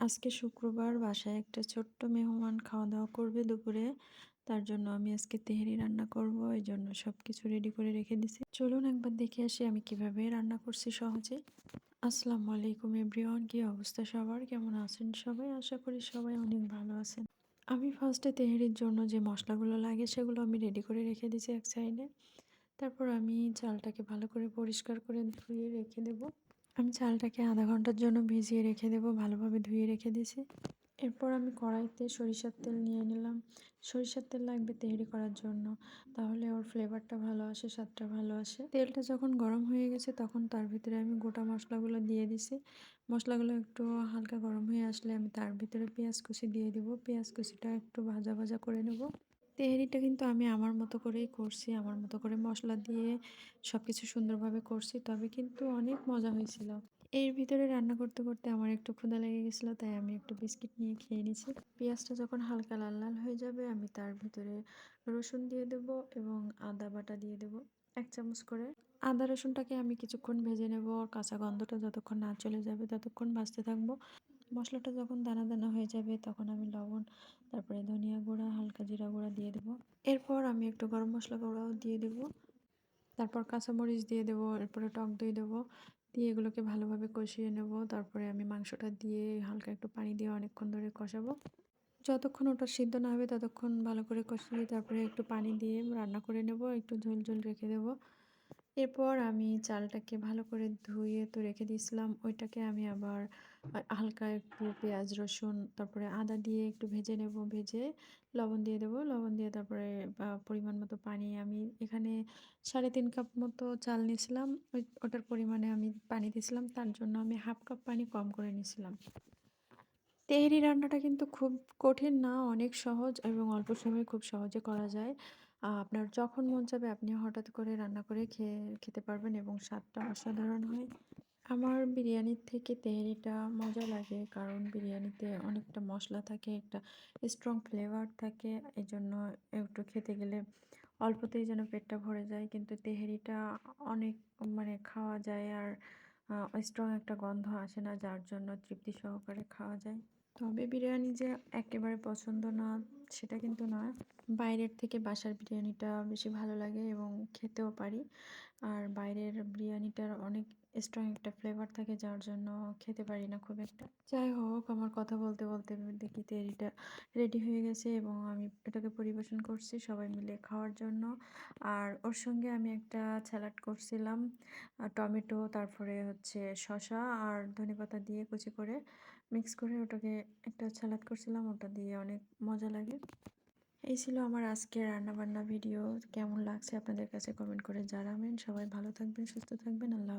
আজকে শুক্রবার, বাসায় একটা ছোট্ট মেহমান খাওয়া দাওয়া করবে দুপুরে। তার জন্য আমি আজকে তেহারি রান্না করব, এই জন্য সব কিছু রেডি করে রেখে দিছি। চলুন একবার দেখে আসি আমি কীভাবে রান্না করছি সহজে। আসসালামু আলাইকুম এভরিওয়ান, কি অবস্থা সবার? কেমন আছেন সবাই? আশা করি সবাই অনেক ভালো আছেন। আমি ফার্স্টে তেহারির জন্য যে মশলাগুলো লাগে, সেগুলো আমি রেডি করে রেখে দিয়েছি এক সাইডে তারপর আমি চালটাকে ভালো করে পরিষ্কার করে ধুয়ে রেখে দেবো। আমি চালটাকে আধা ঘণ্টার জন্য ভিজিয়ে রেখে দেবো, ভালোভাবে ধুয়ে রেখে দিয়েছি। এরপর আমি কড়াইতে সরিষার তেল নিয়ে নিলাম। সরিষার তেল লাগবে তেহরি করার জন্য। তাহলে ওর ফ্লেভারটা ভালো আসে, স্বাদটা ভালো আসে। তেলটা যখন গরম হয়ে গেছে, তখন তার ভিতরে আমি গোটা মশলাগুলো দিয়ে দিছি। মশলাগুলো একটু হালকা গরম হয়ে আসলে আমি তার ভিতরে পেঁয়াজ কুচি দিয়ে দিব। পেঁয়াজ কুচিটা একটু ভাজা ভাজা করে নেব। তেহারিটা কিন্তু আমি আমার মতো করেই করছি। আমার মতো করে মশলা দিয়ে সব কিছু সুন্দরভাবে করছি। তবে কিন্তু অনেক মজা হয়েছিল। এর ভিতরে রান্না করতে করতে আমার একটু ক্ষুধা লেগে গেছিল, তাই আমি একটু বিস্কিট নিয়ে খেয়ে নিছি। পেঁয়াজটা যখন হালকা লাল লাল হয়ে যাবে, আমি তার ভিতরে রসুন দিয়ে দেব এবং আদা বাটা দিয়ে দেব এক চামচ করে। আদা রসুনটাকে আমি কিছুক্ষণ ভেজে নেব। কাঁচা গন্ধটা যতক্ষণ না চলে যাবে, ততক্ষণ ভাজতে থাকব। মশলাটা যখন দানা দানা হয়ে যাবে, তখন আমি লবণ তারপরে ধনিয়া গুঁড়া, হালকা জিরা গুঁড়া দিয়ে দেবো। এরপর আমি একটু গরম মশলা গুঁড়াও দিয়ে দেবো। তারপর কাঁচামরিচ দিয়ে দেবো, এরপরে টক দই দেবো। দিয়ে এগুলোকে ভালোভাবে কষিয়ে নেব। তারপরে আমি মাংসটা দিয়ে হালকা একটু পানি দিয়ে অনেকক্ষণ ধরে কষাবো। যতক্ষণ ওটা সিদ্ধ না হবে, ততক্ষণ ভালো করে কষিয়ে তারপরে একটু পানি দিয়ে রান্না করে নেব। একটু ঝোল ঝোল রেখে দেবো। এরপর আমি চালটাকে ভালো করে ধুয়ে তো রেখে দিয়েছিলাম। ওইটাকে আমি আবার হালকা একটু পেঁয়াজ, রসুন, তারপরে আদা দিয়ে একটু ভেজে নেব, ভেজে লবণ দিয়ে দেবো। লবণ দিয়ে তারপরে পরিমাণ মতো পানি আমি এখানে সাড়ে তিন কাপ মতো চাল নিয়েছিলাম। ওটার পরিমাণে আমি পানি দিয়েছিলাম। তার জন্য আমি হাফ কাপ পানি কম করে নিয়েছিলাম। তেহরি রান্নাটা কিন্তু খুব কঠিন না, অনেক সহজ এবং অল্প সময়ে খুব সহজে করা যায়। আপনার যখন মন চাবে আপনি হঠাৎ করে রান্না করে খেয়ে, খেতে পারবেন এবং স্বাদটা অসাধারণ হয়। আমার বিরিয়ানির থেকে তেহারিটা মজা লাগে কারণ বিরিয়ানিতে অনেকটা মশলা থাকে, একটা স্ট্রং ফ্লেভার থাকে। এই জন্য একটু খেতে গেলে অল্পতেই যেন পেটটা ভরে যায়। কিন্তু তেহারিটা অনেক মানে খাওয়া যায় আর স্ট্রং একটা গন্ধ আসে না, যার জন্য তৃপ্তি সহকারে খাওয়া যায়। তবে বিরিয়ানি যে একেবারে পছন্দ না, সেটা কিন্তু নয়। বাইরের থেকে বাসার বিরিয়ানিটা বেশি ভালো লাগে এবং খেতেও পারি। আর বাইরের বিরিয়ানিটার অনেক স্ট্রং একটা ফ্লেভার থাকে যার জন্য খেতে পারি না খুব একটা। যাই হোক, আমার কথা বলতে বলতে দেখি তেরিটা রেডি হয়ে গেছে এবং আমি এটাকে পরিবেশন করছি সবাই মিলে খাওয়ার জন্য। আর ওর সঙ্গে আমি একটা স্যালাড করছিলাম টমেটো, তারপরে হচ্ছে শশা আর ধনেপাতা দিয়ে কুচি করে মিক্স করে ওটাকে একটা স্যালাড করছিলাম, ওটা দিয়ে অনেক মজা লাগে। এই ছিল আমার আজকে রান্নাবান্না ভিডিও কেমন লাগছে আপনাদের কাছে কমেন্ট করে জানাবেন। সবাই ভালো থাকবেন, সুস্থ থাকবেন। আল্লাহ